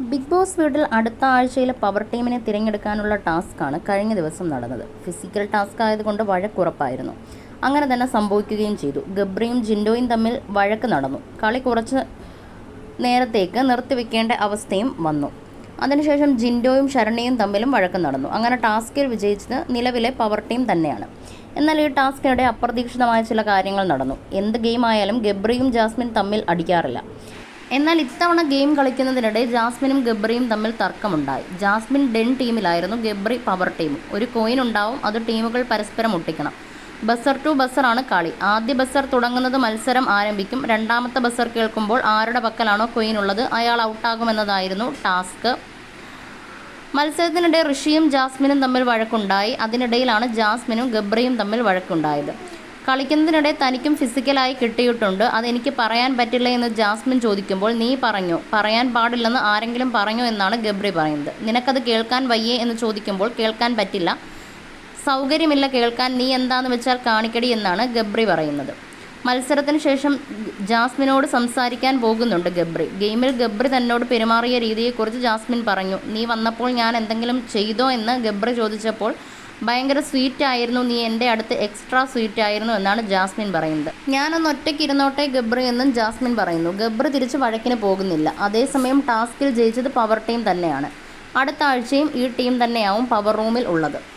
Big boss വീട്ടിൽ അടുത്ത ആഴ്ചയിൽ പവർ ടീമിനെ തിരഞ്ഞെടുക്കാനുള്ള ടാസ്ക്കാണ് കഴിഞ്ഞ ദിവസം നടന്നത്. ഫിസിക്കൽ ടാസ്ക് ആയതുകൊണ്ട് വഴക്കുറപ്പായിരുന്നു അങ്ങനെ തന്നെ സംഭവിക്കുകയും ചെയ്തു. ഗബ്രിയും ജിൻഡോയും തമ്മിൽ വഴക്ക് നടന്നു. കളി കുറച്ച് നേരത്തേക്ക് നിർത്തിവെക്കേണ്ട അവസ്ഥയും വന്നു. അതിനുശേഷം ജിൻഡോയും ശരണ്യയും തമ്മിലും വഴക്ക് നടന്നു. അങ്ങനെ ടാസ്കിൽ വിജയിച്ചത് നിലവിലെ പവർ ടീം തന്നെയാണ്. എന്നാൽ ഈ ടാസ്കിനിടെ അപ്രതീക്ഷിതമായ ചില കാര്യങ്ങൾ നടന്നു. എന്ത് ഗെയിം ആയാലും ഗബ്രിയും ജാസ്മിൻ തമ്മിൽ അടിക്കാറില്ല. എന്നാൽ ഇത്തവണ ഗെയിം കളിക്കുന്നതിനിടെ ജാസ്മിനും ഗബ്രിയും തമ്മിൽ തർക്കമുണ്ടായി. ജാസ്മിൻ ഡെൻ ടീമിലായിരുന്നു ഗബ്രി പവർ ടീം ഒരു കോയിൻ ഉണ്ടാവും അത് ടീമുകൾ പരസ്പരം ഒട്ടിക്കണം. ബസർ ടു ബസറാണ് കളി. ആദ്യ ബസർ തുടങ്ങുന്നത് മത്സരം ആരംഭിക്കും. രണ്ടാമത്തെ ബസർ കേൾക്കുമ്പോൾ ആരുടെ പക്കലാണോ കോയിൻ ഉള്ളത് അയാൾ ഔട്ടാകുമെന്നതായിരുന്നു ടാസ്ക്. മത്സരത്തിനിടെ ഋഷിയും ജാസ്മിനും തമ്മിൽ വഴക്കുണ്ടായി. അതിനിടയിലാണ് ജാസ്മിനും ഗബ്രിയും തമ്മിൽ വഴക്കുണ്ടായത്. കളിക്കുന്നതിനിടെ തനിക്കും ഫിസിക്കലായി കിട്ടിയിട്ടുണ്ട്. അതെനിക്ക് പറയാൻ പറ്റില്ല എന്ന് ജാസ്മിൻ ചോദിക്കുമ്പോൾ നീ പറഞ്ഞു. പറയാൻ പാടില്ലെന്ന് ആരെങ്കിലും പറഞ്ഞു എന്നാണ് ഗബ്രി പറയുന്നത്. നിനക്കത് കേൾക്കാൻ വയ്യേ എന്ന് ചോദിക്കുമ്പോൾ കേൾക്കാൻ പറ്റില്ല. സൗകര്യമില്ല കേൾക്കാൻ നീ എന്താന്ന് വെച്ചാൽ കാണിക്കടി എന്നാണ് ഗബ്രി പറയുന്നത്. മത്സരത്തിന് ശേഷം ജാസ്മിനോട് സംസാരിക്കാൻ പോകുന്നുണ്ട് ഗബ്രി. ഗെയിമിൽ ഗബ്രി തന്നോട് പെരുമാറിയ രീതിയെക്കുറിച്ച് ജാസ്മിൻ പറഞ്ഞു. നീ വന്നപ്പോൾ ഞാൻ എന്തെങ്കിലും ചെയ്തോ? എന്ന് ഗബ്രി ചോദിച്ചപ്പോൾ ഭയങ്കര സ്വീറ്റ് ആയിരുന്നു. നീ എന്റെ അടുത്ത് എക്സ്ട്രാ സ്വീറ്റ് ആയിരുന്നു എന്നാണ് ജാസ്മിൻ പറയുന്നത്. ഞാനൊന്ന് ഒറ്റയ്ക്ക് ഇരുന്നോട്ടെ ഗബ്രി എന്നും ജാസ്മിൻ പറയുന്നു. ഗബ്രി തിരിച്ച് വഴക്കിന് പോകുന്നില്ല. അതേസമയം ടാസ്കിൽ ജയിച്ചത് പവർ ടീം തന്നെയാണ്. അടുത്ത ആഴ്ചയും ഈ ടീം തന്നെയാവും പവർ റൂമിൽ ഉള്ളത്.